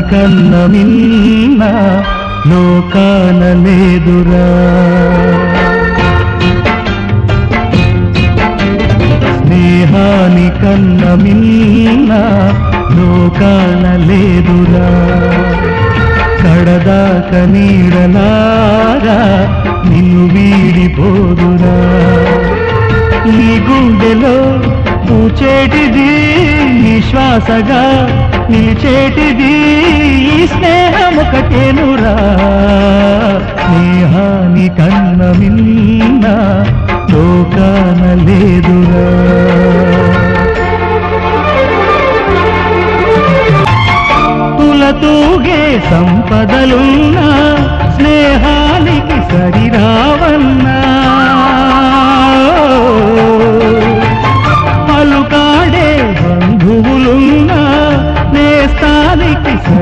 కన్న మిన్న లోకాన లేదురా. స్నేహాని కన్న మిన్న లోకాన లేదురా. కడదాక నీడలారా నిన్ను వీడిపోదురా. నీ గుండెలో పూచేటిది నీ శ్వాసగా నిలిచేటిది ఈ స్నేహం ఒకటేనురా స్నేహాని కన్న మిన్న లోకాన లేదురా. తులతూగే సంపదలున్నా స్నేహానికి సరిరావన్నా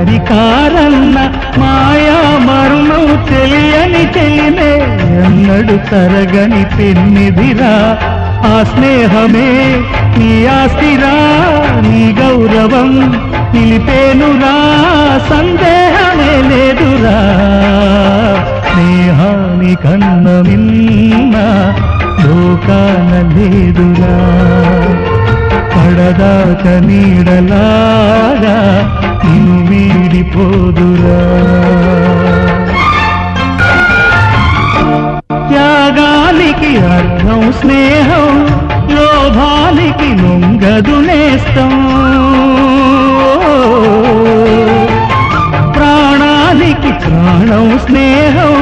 నేస్తానికి సరికారన్న మాయా మరుణం తెలియని తెలినే ఎన్నడు తరగని పెన్నిదిరా ఆ స్నేహమే నీ ఆస్తిరా నీ గౌరవం నిలిపేనురా. సందేహమే లేదురా. స్నేహాని కన్న మిన్న లోకాన లేదురా. పడదాక నీడలాగా స్నేహం లోభానికి లొంగదు నేస్తం. ప్రాణానికి ప్రాణం స్నేహం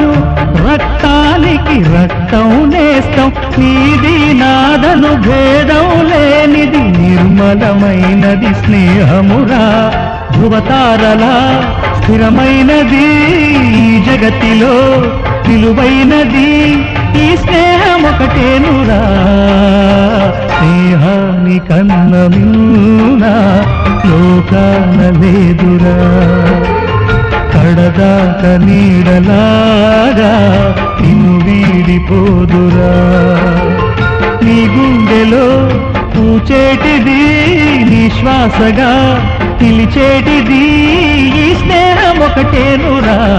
రక్తానికి రక్తం నేస్తం. నీది నాదను భేదం లేనిది నిర్మలమైనది స్నేహమురా. ధృవతారలా స్థిరమైనది జగతిలో విలువైనది ఈ స్నేహం ఒకటేనురా. స్నేహాని కన్న లోకాన లేదురా. కడదాక నీడలాగా నిన్ను వీడిపోదురా. నీ గుండెలో పూచేటిది నిశ్వాసగా పిలిచేటిది నీ శ్వాసగా పిలిచేటిది